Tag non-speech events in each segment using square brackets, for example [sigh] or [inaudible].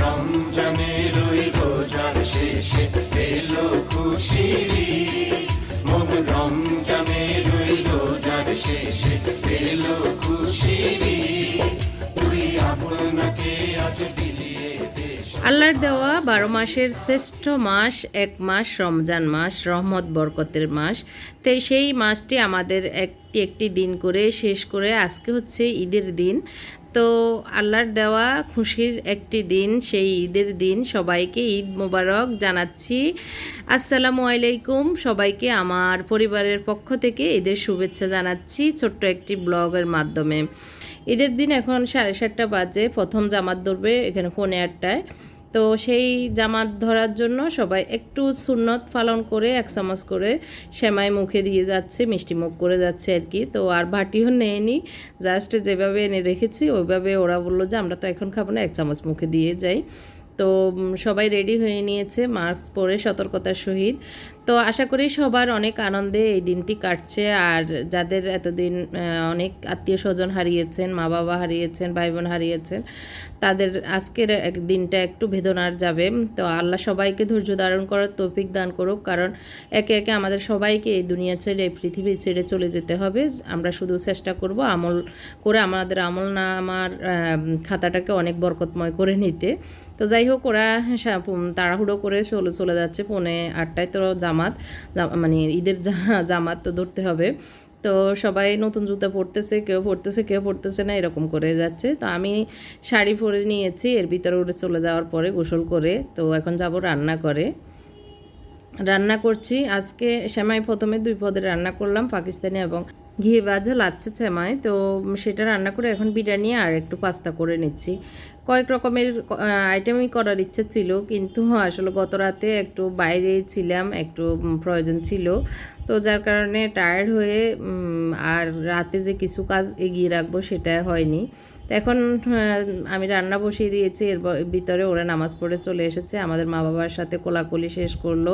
রমজানের ওই রোজার শেষে এলো রমজানের ওই রোজার শেষে এলো তুই আপনাকে আজ আল্লাহর দেওয়া বারো মাসের শ্রেষ্ঠ মাস, এক মাস, রমজান মাস, রহমত, বরকতের মাস। তো সেই মাসটি আমাদের একটি একটি দিন করে শেষ করে আজকে হচ্ছে ঈদের দিন। তো আল্লাহর দেওয়া খুশির একটি দিন, সেই ঈদের দিন সবাইকে ঈদ মোবারক জানাচ্ছি। আসসালামু আলাইকুম সবাইকে আমার পরিবারের পক্ষ থেকে ঈদের শুভেচ্ছা জানাচ্ছি ছোট্ট একটি ব্লগের মাধ্যমে। ঈদের দিন এখন সাড়ে সাতটা বাজে, প্রথম জামাত ধরবে এখানে পৌনে আটটায়। তো সেই জামাত ধরার জন্য সবাই একটু সুন্নত পালন করে, এক চামচ করে সেমাই মুখে দিয়ে যাচ্ছে, মিষ্টি মুখ করে যাচ্ছে আর কি। তো আর বাটিও নেয়নি জাস্ট যেভাবে এনে রেখেছি, ওইভাবে ওরা বলল যে আমরা তো এখন খাব না, এক চামচ মুখে দিয়ে যাই। তো সবাই রেডি হয়ে নিয়েছে মাস্ক পরে সতর্কতার সহিত। তো, আশা করি সবার অনেক আনন্দে এই দিনটি কাটছে। আর যাদের এতদিন অনেক আত্মীয় স্বজন হারিয়েছেন, মা বাবা হারিয়েছেন, ভাই বোন হারিয়েছেন, তাদের আজকের এক দিনটা একটু বেদনার যাবে। তো, আল্লাহ সবাইকে ধৈর্য ধারণ করার তৌফিক দান করুক। কারণ একে একে আমাদের সবাইকে এই দুনিয়া ছেড়ে, এই পৃথিবী ছেড়ে চলে যেতে হবে। আমরা শুধু চেষ্টা করব আমল করে, আমাদের আমল না আমার খাতাটাকে অনেক বরকতময় করে নিতে। তো যাই হোক, ওরা তাড়াহুড়ো করে চলে চলে যাচ্ছে পৌনে আটটায় তো জামাত, জাম- মানে ঈদের জামাত তো ধরতে হবে। তো সবাই নতুন জুতা পরতেছে, কেউ পরতেছে কেউ পরতেছে না, এরকম করে যাচ্ছে। তো আমি শাড়ি পরে নিয়েছি, এর ভিতরে উঠে চলে যাওয়ার পরে গোসল করে। তো এখন যাব রান্না করে। রান্না করছি। আজকে সেমাই প্রথমে দুই পদের রান্না করলাম, পাকিস্তানি এবং ঘি ভাজা লাচ্ছে চেমায় তো সেটা রান্না করে এখন বিরিয়ানি আর একটু পাস্তা করে নিচ্ছি। কয়েক রকমের আইটেমই করার ইচ্ছা ছিল, কিন্তু আসলে গত রাতে একটু বাইরে ছিলাম, একটু প্রয়োজন ছিল। তো যার কারণে টায়ার্ড হয়ে আর রাতে যে কিছু কাজ এগিয়ে রাখব সেটা হয়নি। এখন আমি রান্না বসিয়ে দিয়েছি এর ভিতরে ওরা নামাজ পড়ে চলে এসেছে, আমাদের মা বাবার সাথে কোলাকুলি শেষ করল,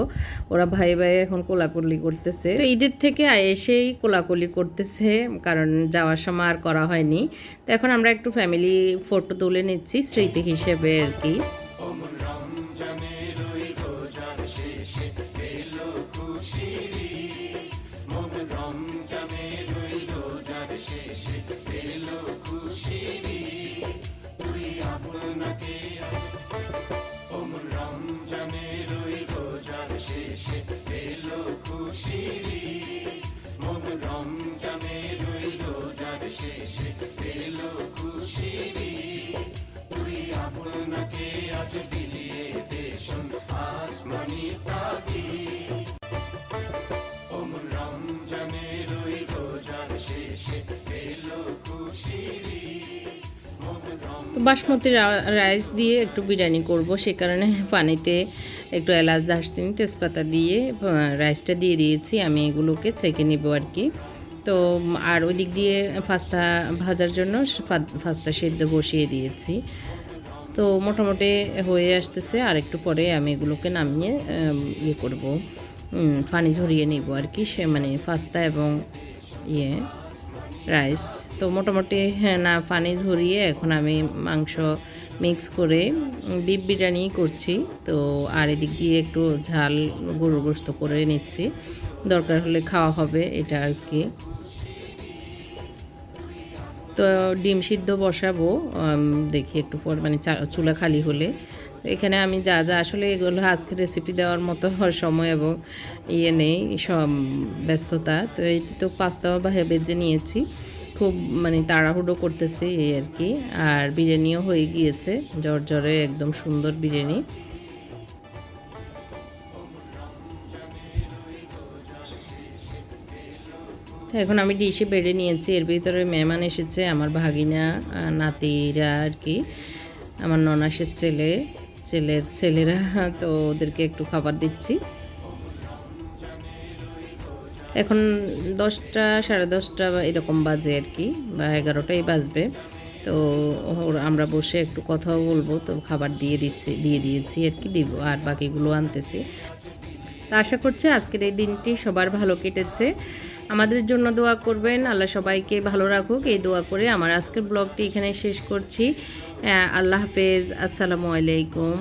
ওরা ভাই ভাই এখন কোলাকুলি করতেছে। তো ঈদের থেকে এসেই কোলাকুলি করতেছে, কারণ যাওয়ার সময় আর করা হয়নি। তো এখন আমরা একটু ফ্যামিলি ফটো তুলে নিচ্ছি, স্মৃতি হিসেবে আর কি। শেষে এলো খুশির তো বাসমতি রাইস দিয়ে একটু বিরিয়ানি করব, সে কারণে পানিতে একটু এলাচ দারচিনি তেজপাতা দিয়ে রাইসটা দিয়ে দিয়েছি। আমি এগুলোকে চেকে নিব আর কি। তো, আর ওই দিক দিয়ে পাস্তা ভাজার জন্য পাস্তা সেদ্ধ বসিয়ে দিয়েছি। তো মোটামুটি হয়ে আসতেছে, আর একটু পরে আমি এগুলোকে নামিয়ে ইয়ে করব। পানি ঝরিয়ে নিব আর কি, সে মানে পাস্তা এবং ইয়ে রাইস। তো মোটামুটি হ্যাঁ না, পানি ঝরিয়ে এখন আমি মাংস মিক্স করে বিফ বিরিয়ানি করছি। তো, আর এদিক দিয়ে একটু ঝাল, গরুর গোস্ত করে নিচ্ছি। দরকার হলে খাওয়া হবে, এটা আর কি। তো ডিম সিদ্ধ বসাবো দেখি একটু পর মানে চুলা খালি হলে। এখানে আমি যা যা, আসলে এগুলো আজকে রেসিপি দেওয়ার মতো [laughs] সময় এবং ইয়ে নেই সব ব্যস্ততা। তো এই তো পাস্তাও বেজে নিয়েছি। খুব মানে তাড়াহুড়ো করতেছি এই আর কি। আর বিরিয়ানিও হয়ে গিয়েছে জ্বরে একদম সুন্দর বিরিয়ানি। তো এখন আমি ডিশে বেড়ে নিয়েছি, এর ভিতরে মেহমান এসেছে, আমার ভাগিনা নাতিরা আর কি, আমার ননাসের ছেলে, ছেলের ছেলেরা, তো ওদেরকে একটু খাবার দিচ্ছি। এখন দশটা, সাড়ে দশটা বা এরকম বাজে আর কি, বা এগারোটাই বাজবে, তো আমরা বসে একটু কথাও বলব, তো খাবার দিয়ে দিচ্ছি, দিয়ে দিয়েছি আর কি, দিব, আর বাকিগুলো আনতেছি। তো আশা করছি আজকের এই দিনটি সবার ভালো কেটেছে। আমাদের জন্য দোয়া করবেন। আল্লাহ সবাইকে ভালো রাখুক। এই দোয়া করে আমার আজকের ব্লগটি এখানে শেষ করছি। আল্লাহ হাফেজ। আসসালামু আলাইকুম।